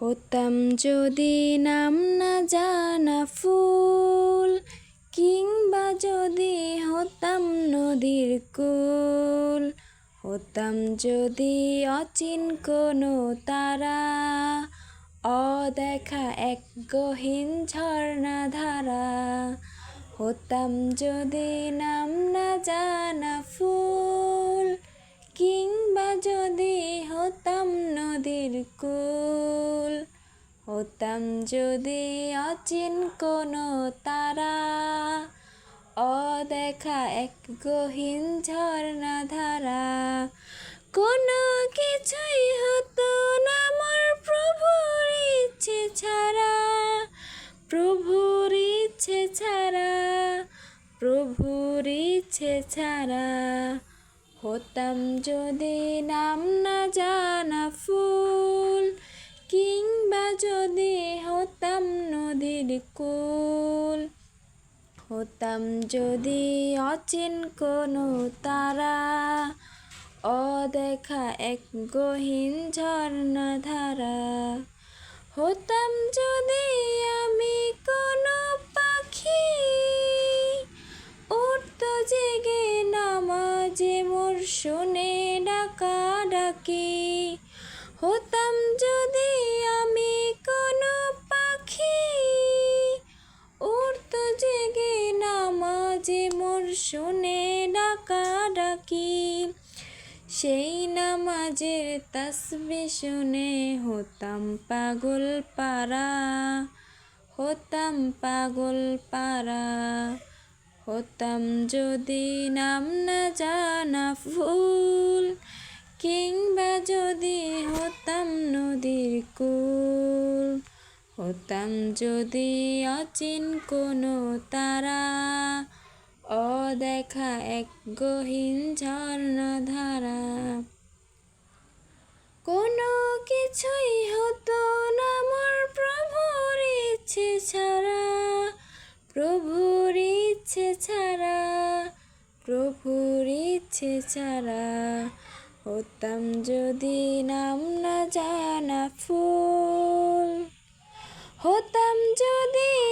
হতাম যদি নাম না জানা ফুল, কিংবা যদি হতাম নদীর কুল, হতাম যদি অচিন কোনো তারা, অদেখা এক গহীন ঝর্ণা ধারা, হতাম যদি নাম না জানা ফুল নদীর কুল। হতাম যদি অচিন কোনো তারা। অদেখা এক গহীন ঝর্ণা ধারা। কোনো কিছুই হতো না মোর প্রভুর ইচ্ছে ছাড়া। প্রভুর ইচ্ছে ছাড়া, প্রভুর ইচ্ছে ছাড়া। হতাম যদি নাম না জানা ফুল, কিংবা যদি হতাম নদীর কুল। হতাম যদি অচিন কোনো তারা, অদেখা এক গহীন ঝর্ণা ধারা হতাম যদি আমি শুনে ডাকা ডাকি। হতাম যদি আমি কোনো পাখি উঠত জেগে নামাজে মোর শুনে ডাকা ডাকি। সেই নামাজের তাসবি শুনে হতাম পাগল পারা হতাম পাগল পারা হতাম যদি নাম না জানা ফুল, কিংবা যদি হতাম নদীর কুল। হতাম যদি অচিন কোনো তারা, অদেখা এক গহীন ঝর্ণা ধারা ছাড়া প্রভুর ইচ্ছে ছাড়া। হতাম যদি নাম না জানা ফুল। হতাম যদি